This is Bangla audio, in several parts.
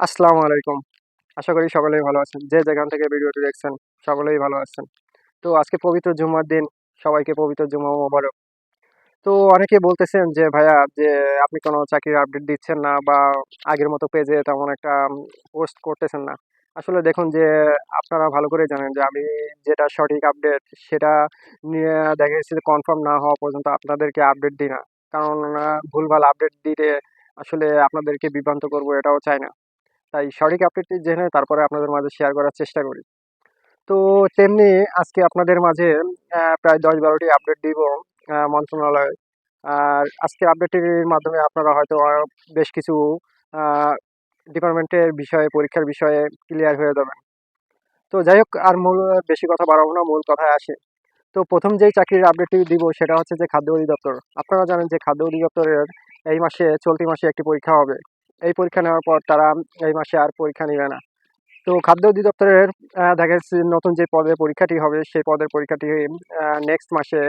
আসসালামু আলাইকুম। আশা করি সকলেই ভালো আছেন। যে যেখান থেকে ভিডিওটি দেখছেন, সকলেই ভালো আছেন। তো আজকে পবিত্র জুম্মার দিন, সবাইকে পবিত্র জুম্মা মোবারক। তো অনেকে বলতেছেন যে, ভাইয়া, যে আপনি কোনো চাকরির আপডেট দিচ্ছেন না বা আগের মতো পেজে তেমন একটা পোস্ট করতেছেন না। আসলে দেখুন যে, আপনারা ভালো করে জানেন যে, আমি যেটা সঠিক আপডেট সেটা নিয়ে দেখা যাচ্ছে যে কনফার্ম না হওয়া পর্যন্ত আপনাদেরকে আপডেট দিই না। কারণ ভুলভাল আপডেট দিতে আসলে আপনাদেরকে বিভ্রান্ত করব এটাও চাই না। তাই সঠিক আপডেটটি জেনে তারপরে আপনাদের মাঝে শেয়ার করার চেষ্টা করি। তো তেমনি আজকে আপনাদের মাঝে প্রায় দশ বারোটি আপডেট দিব মন্ত্রণালয়। আর আজকে আপডেটটির মাধ্যমে আপনারা হয়তো বেশ কিছু ডিপার্টমেন্টের বিষয়ে, পরীক্ষার বিষয়ে ক্লিয়ার হয়ে যাবেন। তো যাই হোক, আর মূল, বেশি কথা বাড়াবো না, মূল কথায় আসে। তো প্রথম যেই চাকরির আপডেটটি দিব সেটা হচ্ছে যে খাদ্য অধিদপ্তর। আপনারা জানেন যে খাদ্য অধিদপ্তরের এই মাসে, চলতি মাসে একটি পরীক্ষা হবে। এই পরীক্ষা নেওয়ার পর তারা এই মাসে আর পরীক্ষা নেবে না। তো খাদ্য অধিদপ্তরের দেখা যাচ্ছে নতুন যে পদের পরীক্ষাটি হবে, সেই পদের পরীক্ষাটি নেক্সট মাসে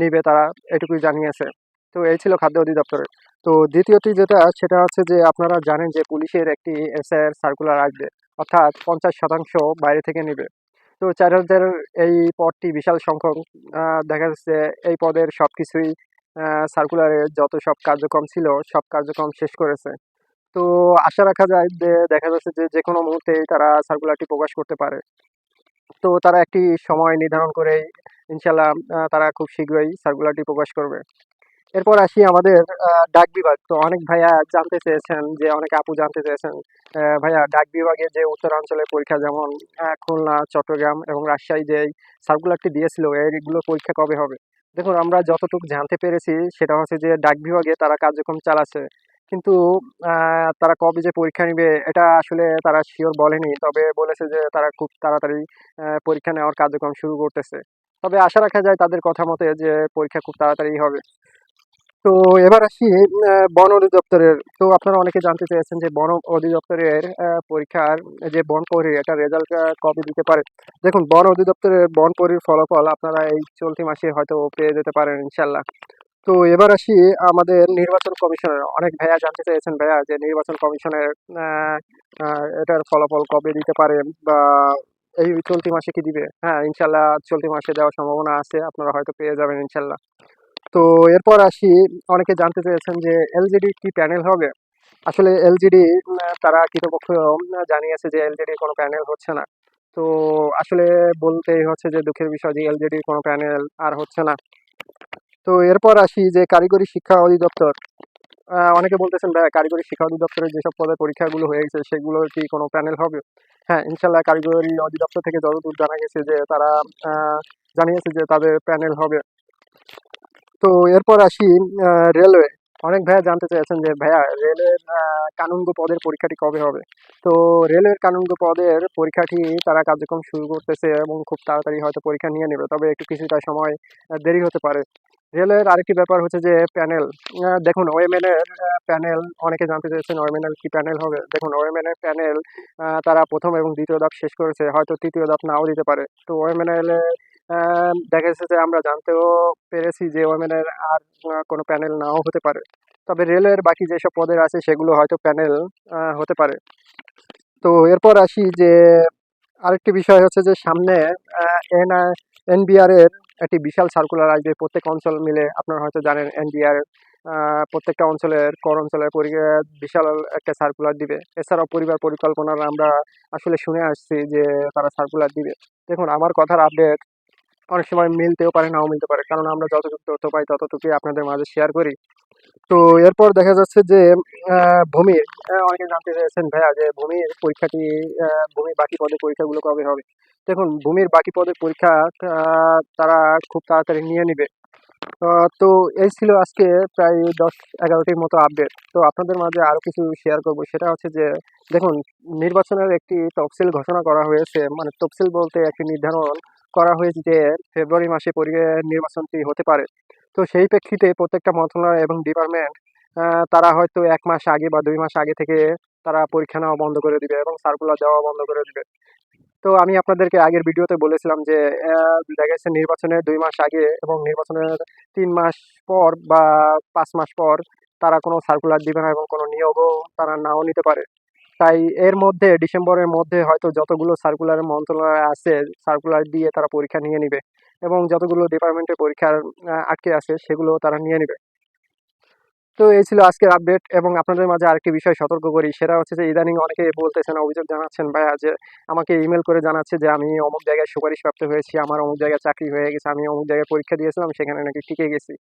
নিবে তারা, এটুকুই জানিয়েছে। তো এই ছিল খাদ্য অধিদপ্তরের। তো দ্বিতীয়টি যেটা, সেটা হচ্ছে যে আপনারা জানেন যে পুলিশের একটি এসআইআর সার্কুলার আসবে, অর্থাৎ পঞ্চাশ শতাংশ বাইরে থেকে নেবে। তো চার হাজার এই পদটি বিশাল সংখ্যক দেখা যাচ্ছে এই পদের সব কিছুই সার্কুলারে যত সব কার্যক্রম ছিল, সব কার্যক্রম শেষ করেছে। তো আশা রাখা যায় যে, দেখা যাচ্ছে যে যে কোনো মুহূর্তেই তারা সার্কুলারটি প্রকাশ করতে পারে। তো তারা একটি সময় নির্ধারণ করে ইনশাল্লাহ তারা খুব শীঘ্রই সার্কুলারটি প্রকাশ করবে। এরপর আসি আমাদের ডাক বিভাগ। তো অনেক ভাইয়া জানতে চেয়েছেন যে, অনেক আপু জানতে চেয়েছেন ভাইয়া ডাক বিভাগে যে উত্তরাঞ্চলের পরীক্ষা যেমন খুলনা, চট্টগ্রাম এবং রাজশাহী যে সার্কুলারটি দিয়েছিল এইগুলো পরীক্ষা কবে হবে? দেখুন, আমরা যতটুকু জানতে পেরেছি সেটা হচ্ছে যে ডাক বিভাগে তারা কার্যক্রম চালাচ্ছে। কিন্তু তারা কবে যে পরীক্ষা নিবে এটা আসলে তারা শিওর বলেনি। তবে বলেছে যে তারা খুব তাড়াতাড়ি পরীক্ষা নেওয়ার কার্যক্রম শুরু করতেছে। তবে আশা রাখা যায় তাদের কথা মতে যে পরীক্ষা খুব তাড়াতাড়ি হবে। তো এবার আসি বন অধিদপ্তরের। তো আপনারা অনেকে জানতে চেয়েছেন যে বন অধিদপ্তরের পরীক্ষার যে বন পরি এটা রেজাল্ট কবে দিতে পারে? দেখুন, বন অধিদপ্তরের বন পরির ফলাফল আপনারা এই চলতি মাসে হয়তো পেয়ে যেতে পারেন ইনশাল্লাহ তো এবার আসি আমাদের নির্বাচন কমিশনের। অনেক ভাইয়া জানতে চেয়েছেন ভাইয়া যে নির্বাচন কমিশনের এটার ফলাফল কবে দিতে পারে বা এই চলতি মাসে কি দিবে? হ্যাঁ ইনশাল্লাহ চলতি মাসে দেওয়ার সম্ভাবনা আছে, আপনারা হয়তো পেয়ে যাবেন ইনশাল্লাহ তো এরপর আসি, অনেকে জানতে চেয়েছেন যে এলজিডি কি প্যানেল হবে? আসলে এলজিডি তারা কৃতপক্ষ জানিয়েছে যে এলজিডি কোনো প্যানেল হচ্ছে না। তো আসলে বলতেই হচ্ছে যে দুঃখের বিষয় যে এলজিডির কোনো প্যানেল আর হচ্ছে না। তো এরপর আসি যে কারিগরি শিক্ষা অধিদপ্তর। অনেকে বলতেছেন, ভাই, কারিগরি শিক্ষা অধিদপ্তরের যেসব পদের পরীক্ষাগুলো হয়ে গেছে, সেগুলোর কি কোনো প্যানেল হবে? হ্যাঁ ইনশাল্লাহ কারিগরি অধিদপ্তর থেকে যতদূর জানা গেছে যে তারা জানিয়েছে যে তাদের প্যানেল হবে। তো এরপর আসি রেলওয়ে অনেক ভাইয়া জানতে চেয়েছেন যে ভাইয়া রেলের কানুনগো পদের পরীক্ষাটি কবে হবে? তো রেলের কানুনগো পদের পরীক্ষাটি তারা কার্যক্রম শুরু করতেছে এবং খুব তাড়াতাড়ি হয়তো পরীক্ষা নিয়ে নেবে। তবে একটু কিছুটা সময় দেরি হতে পারে। রেলের আরেকটি ব্যাপার হচ্ছে যে প্যানেল দেখুন ওয়েমেনের প্যানেল অনেকে জানতে চেয়েছেন ওয়েমেনের কি প্যানেল হবে। দেখুন ওয়েমেনের প্যানেল তারা প্রথম এবং দ্বিতীয় ধাপ শেষ করেছে। হয়তো তৃতীয় ধাপ নাও দিতে পারে। তো ওয়েমেনের আহ, দেখা যাচ্ছে যে আমরা জানতেও পেরেছি যে ওমেনের আর কোনো প্যানেল নাও হতে পারে। তবে রেলের বাকি যেসব পদের আছে, সেগুলো হয়তো প্যানেল হতে পারে। তো এরপর আসি যে আরেকটি বিষয় হচ্ছে যে সামনে এন এনবিআর এর একটি বিশাল সার্কুলার আসবে। প্রত্যেক অঞ্চল মিলে আপনারা হয়তো জানেন এনবিআর প্রত্যেকটা অঞ্চলের কর অঞ্চলের বিশাল একটা সার্কুলার দিবে। এছাড়াও পরিবার পরিকল্পনার আমরা আসলে শুনে আসছি যে তারা সার্কুলার দিবে। দেখুন, আমার কথার আপডেট অনেক সময় মিলতেও পারে, নাও মিলতে পারে। কারণ আমরা যতটুকু তথ্য পাই, ততটুকুই আপনাদের মাঝে শেয়ার করি। তো এরপর দেখা যাচ্ছে যে ভূমির অনেকে জানতে চাইছেন ভাইয়া যে ভূমির পরীক্ষাটি ভূমির বাকি পদের পরীক্ষাগুলো কবে হবে? দেখুন, ভূমির বাকি পদের পরীক্ষা তারা খুব তাড়াতাড়ি নিয়ে নিবে। তো এই ছিল আজকে প্রায় দশ, এগারোটির মতো আপডেট তো আপনাদের মাঝে আরও কিছু শেয়ার করব। সেটা হচ্ছে যে, দেখুন, নির্বাচনের একটি তফসিল ঘোষণা করা হয়েছে। মানে তফসিল বলতে একটি নির্ধারণ করা হয়েছে যে ফেব্রুয়ারি মাসে নির্বাচনটি হতে পারে। তো সেই প্রেক্ষিতে প্রত্যেকটা মন্ত্রণালয় এবং ডিপার্টমেন্ট তারা হয়তো এক মাস আগে বা দুই মাস আগে থেকে তারা পরীক্ষা নেওয়া বন্ধ করে দিবে এবং সার্কুলার দেওয়া বন্ধ করে দিবে। তো আমি আপনাদেরকে আগের ভিডিওতে বলেছিলাম যে দেখা যাচ্ছে নির্বাচনের দুই মাস আগে এবং নির্বাচনের তিন মাস পর বা পাঁচ মাস পর তারা কোনো সার্কুলার দিবে না এবং কোনো নিয়োগও তারা নাও নিতে পারে। তাই এর মধ্যে, ডিসেম্বরের মধ্যে হয়তো যতগুলো সার্কুলার মন্ত্রণালয় আছে সার্কুলার দিয়ে তারা পরীক্ষা নিয়ে নিবে এবং যতগুলো ডিপার্টমেন্টে পরীক্ষার আটকে আছে সেগুলো তারা নিয়ে নেবে। তো এই ছিল আজকের আপডেট এবং আপনাদের মাঝে আরেকটি বিষয় সতর্ক করি, সেটা হচ্ছে যে ইদানিং অনেকে বলতেছেন, অভিযোগ জানাচ্ছেন, ভাইয়া, যে আমাকে ইমেল করে জানাচ্ছে যে আমি অমুক জায়গায় সুপারিশ প্রাপ্ত হয়েছি, আমার অমুক জায়গায় চাকরি হয়ে গেছে, আমি অমুক জায়গায় পরীক্ষা দিয়েছিলাম, সেখানে নাকি টিকে গেছি।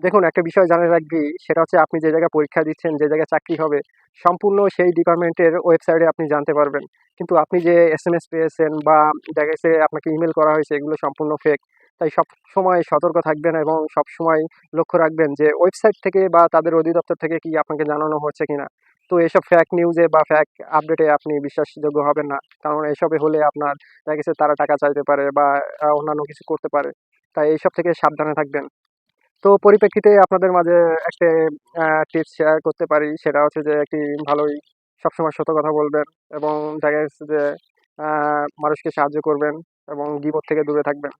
দেখুন, একটা বিষয় জানা রাখবি, সেটা হচ্ছে আপনি যে জায়গায় পরীক্ষা দিচ্ছেন, যে জায়গায় চাকরি হবে, সম্পূর্ণ সেই ডিপার্টমেন্টের ওয়েবসাইটে আপনি জানতে পারবেন। কিন্তু আপনি যে এস এম এস পেয়েছেন বা দেখা গেছে আপনাকে ইমেল করা হয়েছে, এগুলো সম্পূর্ণ ফেক তাই সব সময় সতর্ক থাকবেন এবং সব সময় লক্ষ্য রাখবেন যে ওয়েবসাইট থেকে বা তাদের অধিদপ্তর থেকে কি আপনাকে জানানো হচ্ছে কিনা। তো এসব ফ্যাক নিউজে বা ফ্যাক আপডেটে আপনি বিশ্বাসযোগ্য হবেন না। কারণ এসবে হলে আপনার দেখা গেছে তারা টাকা চাইতে পারে বা অন্যান্য কিছু করতে পারে। তাই এইসব থেকে সাবধানে থাকবেন। তো পরিপ্রেক্ষিতে আপনাদের মাঝে একটা টিপস শেয়ার করতে পারি। সেটা হচ্ছে যে একটি ভালোই সবসময় সত্য কথা বলবেন এবং দেখা যাচ্ছে যে মানুষকে সাহায্য করবেন এবং বিপদ থেকে দূরে থাকবেন।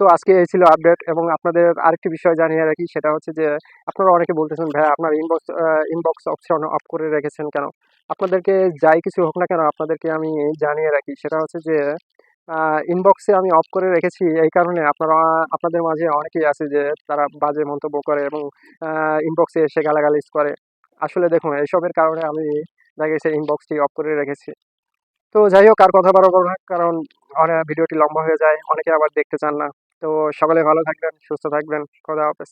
তো আজকে এই ছিল আপডেট এবং আপনাদের আরেকটি বিষয় জানিয়ে রাখি, সেটা হচ্ছে যে আপনারা অনেকে বলতেছেন, ভাই, আপনার ইনবক্স ইনবক্স অপশন অফ করে রেখেছেন কেন? আপনাদেরকে যাই কিছু হোক না কেন, আপনাদেরকে আমি জানিয়ে রাখি। সেটা হচ্ছে যে ইনবক্সে আমি অফ করে রেখেছি। এই কারণে আপনারা, আপনাদের মাঝে অনেকেই আছে যে, তারা বাজে মন্তব্য করে এবং ইনবক্সে এসে গালাগালিজ করে। আসলে দেখুন, এইসবের কারণে আমি দেখা গেছে ইনবক্সটি অফ করে রেখেছি। তো যাই হোক, আর কথা বাড়াবো না, কারণ অনেক ভিডিওটি লম্বা হয়ে যায়, অনেকে আবার দেখতে চান না। তো সকলে ভালো থাকবেন, সুস্থ থাকবেন, খোদা হাফেজ।